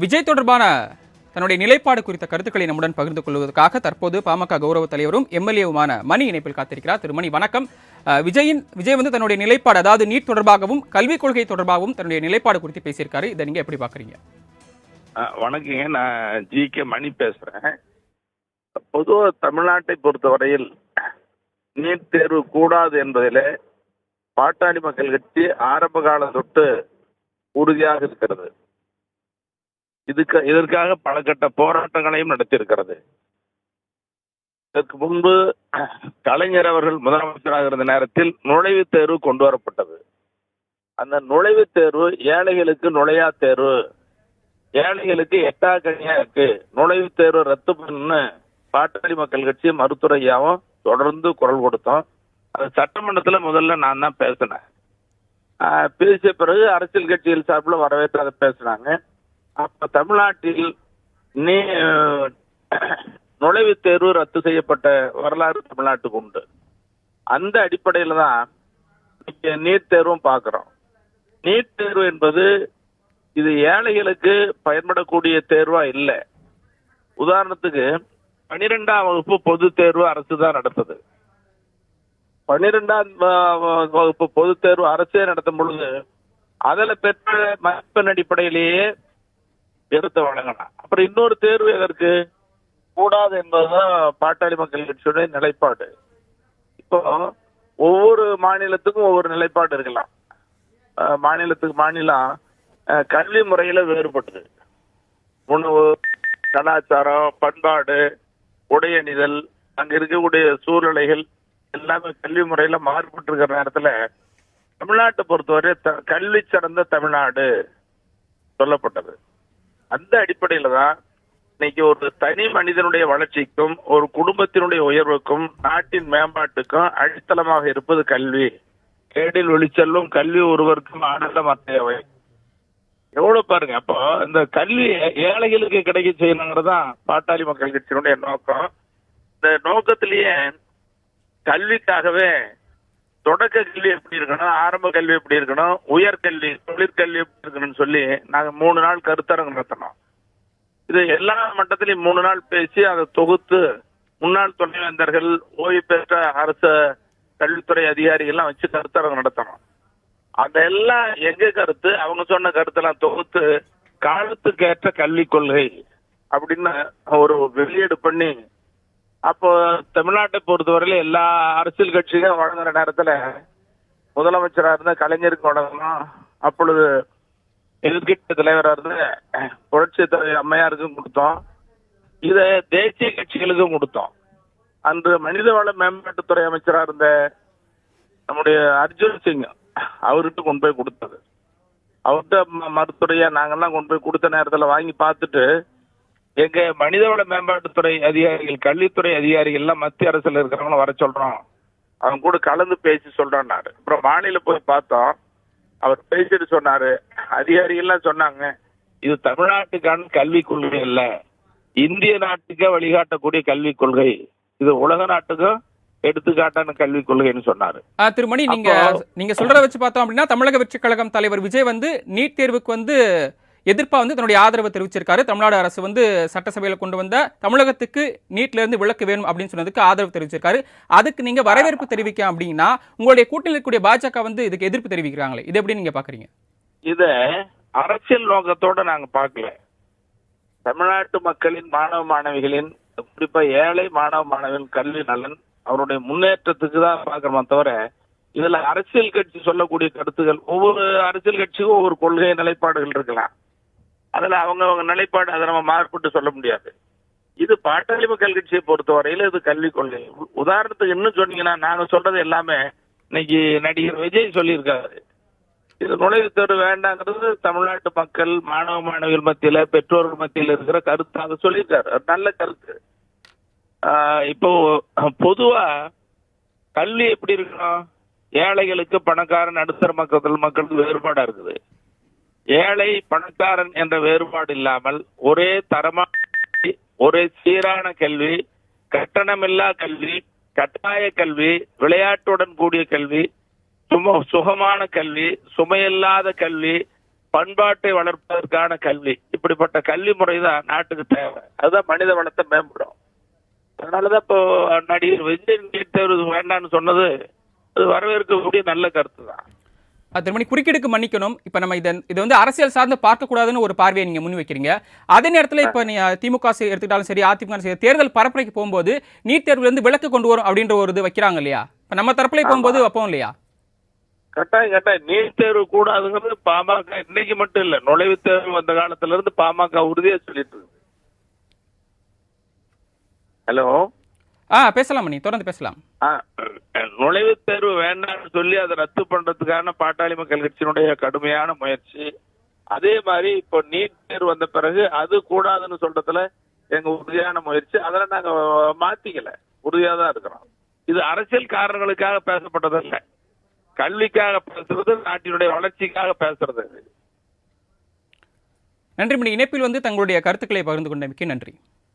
விஜய் தொடர்பான தன்னுடைய நிலைப்பாடு குறித்த கருத்துக்களை நம்முடன் பகிர்ந்து கொள்வதற்காக தற்போது பாமக கௌரவ தலைவரும் எம்எல்ஏவுமான மணி இணைப்பில் காத்திருக்கிறார். திரு மணி வணக்கம். விஜயின் விஜய் வந்து தன்னுடைய நிலைப்பாடு அதாவது நீட் தொடர்பாகவும் கல்விக் கொள்கை தொடர்பாகவும் தன்னுடைய நிலைப்பாடு குறித்து பேசியிருக்காரு. இதை நீங்க எப்படி பாக்குறீங்க வணக்கங்க. நான் ஜி கே மணி பேசுறேன். பொதுவாக தமிழ்நாட்டை பொறுத்தவரையில் நீட் தேர்வு கூடாது என்பதில் பாட்டாளி மக்கள் கட்சி ஆரம்ப காலம் தொட்டு உறுதியாக இருக்கிறது. இதுக்கு இதற்காக பல கட்ட போராட்டங்களையும் நடத்தியிருக்கிறது. இதற்கு முன்பு கலைஞர் அவர்கள் முதலமைச்சராக இருந்த நேரத்தில் நுழைவுத் தேர்வு கொண்டு வரப்பட்டது. அந்த நுழைவுத் தேர்வு ஏழைகளுக்கு நுழையா தேர்வு. ஏழைகளுக்கு எட்டா கனியா இருக்கு. நுழைவுத் தேர்வு ரத்து பண்ணு. பாட்டாளி மக்கள் கட்சி மருத்துவரையாவும் தொடர்ந்து குரல் கொடுத்தோம். அது சட்டமன்றத்துல முதல்ல நான் தான் பேசினேன். பேசிய பிறகு அரசியல் கட்சிகள் சார்பில் வரவேற்று அதை பேசினாங்க. அப்ப தமிழ்நாட்டில் நீ நுழைவுத் தேர்வு ரத்து செய்யப்பட்ட வரலாறு தமிழ்நாட்டுக்கு உண்டு. அந்த அடிப்படையில தான் நீட் தேர்வும் பார்க்கிறோம் நீட் தேர்வு என்பது இது ஏழைகளுக்கு பயன்படக்கூடிய தேர்வா இல்லை. உதாரணத்துக்கு பனிரெண்டாம் வகுப்பு பொது தேர்வு அரசு தான் நடத்துது. பன்னிரெண்டாம் வகுப்பு பொது தேர்வு அரசே நடத்தும் பொழுது அதுல பெற்ற மதிப்பெண் அடிப்படையிலேயே எடுத்து வழங்கலாம் அப்புறம் இன்னொரு தேர்வு எதற்கு? கூடாது என்பதுதான் பாட்டாளி மக்கள் கட்சியுடைய நிலைப்பாடு. இப்போ ஒவ்வொரு மாநிலத்துக்கும் ஒவ்வொரு நிலைப்பாடு இருக்கலாம். மாநிலத்துக்கு மாநிலம் அஹ் கல்வி முறையில வேறுபட்டது. உணவு கலாச்சாரம் பண்பாடு உடையணிதல் அங்க இருக்கக்கூடிய சூழ்நிலைகள் எல்லாமே கல்வி முறையில மாறுபட்டு இருக்கிற நேரத்துல தமிழ்நாட்டை பொறுத்தவரை த- கல்வி சிறந்த தமிழ்நாடு சொல்லப்பட்டது. அந்த அடிப்படையில தான் இன்னைக்கு ஒரு தனி மனிதனுடைய வளர்ச்சிக்கும் ஒரு குடும்பத்தினுடைய உயர்வுக்கும் நாட்டின் மேம்பாட்டுக்கும் அடித்தளமாக இருப்பது கல்வி. கேடில் ஒளிச்செல்லும் கல்வி ஒருவருக்கும் ஆனந்தம் அத்தேவை எவ்வளவு பாருங்க அப்போ இந்த கல்வி ஏழைகளுக்கு கிடைக்க செய்யணுங்கிறதான் பாட்டாளி மக்கள் கட்சியினுடைய நோக்கம். இந்த நோக்கத்திலேயே கல்விக்காகவே தொடக்க கல்வி எப்படி இருக்கணும் ஆரம்ப கல்வி எப்படி இருக்கணும் உயர்கல்வி தொழிற்கல்வி எப்படி இருக்கணும்னு சொல்லி நாங்க மூணு நாள் கருத்தரங்கம் நடத்தினோம். இது எல்லா மட்டத்திலையும் மூணு நாள் பேசி அதை தொகுத்து முன்னாள் துணைவேந்தர்கள் ஓய்வு பெற்ற அரசு கல்வித்துறை அதிகாரிகள்லாம் வச்சு கருத்தரங்கம் நடத்தணும். அதெல்லாம் எங்க கருத்து? அவங்க சொன்ன கருத்தெல்லாம் தொகுத்து காலத்துக்கு ஏற்ற கல்விக் கொள்கை அப்படின்னு ஒரு வெளியீடு பண்ணி அப்போ தமிழ்நாட்டை பொறுத்தவரையில எல்லா அரசியல் கட்சிகளும் வழங்குற நேரத்துல முதலமைச்சரா இருந்த கலைஞருக்கு வழங்கணும். அப்பொழுது எதிர்கட்சி தலைவரா இருந்த புரட்சி தலைவர் அம்மையாருக்கும் கொடுத்தோம். இதை தேசிய கட்சிகளுக்கும் கொடுத்தோம். அன்று மனிதவள மேம்பாட்டுத்துறை அமைச்சரா இருந்த நம்முடைய அர்ஜுன் சிங் அவர்கிட்ட கொண்டு போய் கொடுத்தது. அவர்கிட்ட ம- மருத்துவரையா நாங்கெல்லாம் கொண்டு போய் கொடுத்த நேரத்துல வாங்கி பார்த்துட்டு எங்க மனிதவள மேம்பாட்டுத்துறை அதிகாரிகள் கல்வித்துறை அதிகாரிகள் எல்லாம் மத்திய அரசுல இருக்கிறவங்கள வர சொல்றோம். அவங்க கூட கலந்து பேசி சொல்றோம்னாரு அப்புறம் மாநில போய் பார்த்தோம். அவர் பேசிட்டு சொன்னாரு. அதிகாரிகள்லாம் சொன்னாங்க இது தமிழ்நாட்டுக்கான கல்விக் கொள்கை இல்ல இந்திய நாட்டுக்கே வழிகாட்டக்கூடிய கல்விக் கொள்கை. இது உலக நாட்டுக்கும் எடுத்துக்காட்டான கல்விக் கொள்கைன்னு சொன்னாரு. அஹ், திரு மணி நீங்க நீங்க சொல்றத வச்சு பார்த்தோம் அப்படின்னா தமிழக வெற்றிக் கழகம் தலைவர் விஜய் வந்து நீட் தேர்வுக்கு வந்து எதிர்ப்பா வந்து தன்னுடைய ஆதரவை தெரிவிச்சிருக்காரு. தமிழ்நாடு அரசு வந்து சட்டசபையில கொண்டு வந்த தமிழகத்துக்கு நீட்ல இருந்து விலக்கு வேணும் அப்படின்னு சொன்னதுக்கு ஆதரவு தெரிவிச்சிருக்காரு. அதுக்கு நீங்க வரவேற்பு தெரிவிக்க அப்படின்னா உங்களுடைய கூட்டணியில் இருக்கக்கூடிய பாஜக வந்து இதுக்கு எதிர்ப்பு தெரிவிக்கிறாங்களே. இது எப்படி நீங்க பாக்குறீங்க? இத அரசியல் நோக்கத்தோட நாங்க பார்க்கல தமிழ்நாட்டு மக்களின் மாணவ மாணவிகளின் குறிப்பா ஏழை மாணவ மாணவிகளின் கல்வி நலன் அவருடைய முன்னேற்றத்துக்கு தான் பார்க்கறோமே தவிர இதுல அரசியல் கட்சி சொல்லக்கூடிய கருத்துகள் ஒவ்வொரு அரசியல் கட்சிக்கும் ஒவ்வொரு கொள்கை நிலைப்பாடுகள் இருக்கலாம். அதுல அவங்க அவங்க நிலைப்பாடு அதை நம்ம மாறுபட்டு சொல்ல முடியாது. இது பாட்டாளி மக்கள் கட்சியை பொறுத்தவரையில இது கல்விக் கொள்கை. உதாரணத்துக்கு இன்னும் சொன்னீங்கன்னா நாங்க சொல்றது எல்லாமே இன்னைக்கு நடிகர் விஜய் சொல்லியிருக்காரு. இது நுழைவுத் தேர்வு வேண்டாங்கிறது தமிழ்நாட்டு மக்கள் மாணவ மாணவிகள் மத்தியில பெற்றோர்கள் மத்தியில இருக்கிற கருத்து. அதை சொல்லியிருக்காரு. நல்ல கருத்து. ஆஹ் இப்போ பொதுவா கல்வி எப்படி இருக்கணும்? ஏழைகளுக்கு பணக்காரன் நடுத்தர மக்கள் மக்களுக்கு வேறுபாடா இருக்குது. ஏழை பணக்காரன் என்ற வேறுபாடு இல்லாமல் ஒரே தரமான ஒரே சீரான கல்வி கட்டணமில்லா கல்வி கட்டாய கல்வி விளையாட்டுடன் கூடிய கல்வி சும சுகமான கல்வி சுமையில்லாத கல்வி பண்பாட்டை வளர்ப்பதற்கான கல்வி. இப்படிப்பட்ட கல்வி முறை தான் நாட்டுக்கு தேவை. அதுதான் மனித வளத்தை மேம்படும். அதனாலதான் இப்போ நடிகர் விஜய் நீட் தேர்வு வேண்டாம்னு சொன்னது அது வரவேற்கக்கூடிய நல்ல கருத்து தான் திருமணி குறுக்கீடுக்கு மன்னிக்கணும். இப்போ நம்ம இதை இது வந்து அரசியல் சார்ந்து பார்க்கக்கூடாதுன்னு ஒரு பார்வையை நீங்கள் முன் வைக்கிறீங்க. அதே நேரத்தில் இப்போ நீ திமுக எடுத்துக்கிட்டாலும் சரி அதிமுக சரி தேர்தல் பரப்புரைக்கு போகும்போது நீட் தேர்வுலேருந்து விலக்கு கொண்டு வரும் அப்படின்ற ஒரு இது வைக்கிறாங்க இல்லையா? இப்போ நம்ம தரப்புல போகும்போது வைப்போம் இல்லையா? கட்டாயம் கட்டாயம். நீட் தேர்வு கூடாதுங்கிறது பாமக இன்னைக்கு மட்டும் இல்ல. நுழைவுத் தேர்வு வந்த காலத்துல இருந்து பாமக உறுதியா சொல்லிட்டு இருக்கு. ஹலோ? ஆ பேசலாம் மணி தொடர்ந்து பேசலாம். நுழைவுத் தேர்வு வேண்டாம்னு சொல்லி அதை ரத்து பண்றதுக்கான பாட்டாளி மக்கள் கட்சியினுடைய கடுமையான முயற்சி. அதே மாதிரி இப்போ நீட் தேர்வு வந்த பிறகு அது கூடாதுன்னு சொல்றதுல எங்க உறுதியான முயற்சி. அதுல நாங்க மாத்திக்கல. உறுதியா தான் இருக்கிறோம். இது அரசியல் காரணங்களுக்காக பேசப்பட்டதல்ல. கல்விக்காக பேசுறது நாட்டினுடைய வளர்ச்சிக்காக பேசுறது. நன்றி மணி. இணைப்பில் வந்து தங்களுடைய கருத்துக்களை பகிர்ந்து கொண்டமைக்கு நன்றி.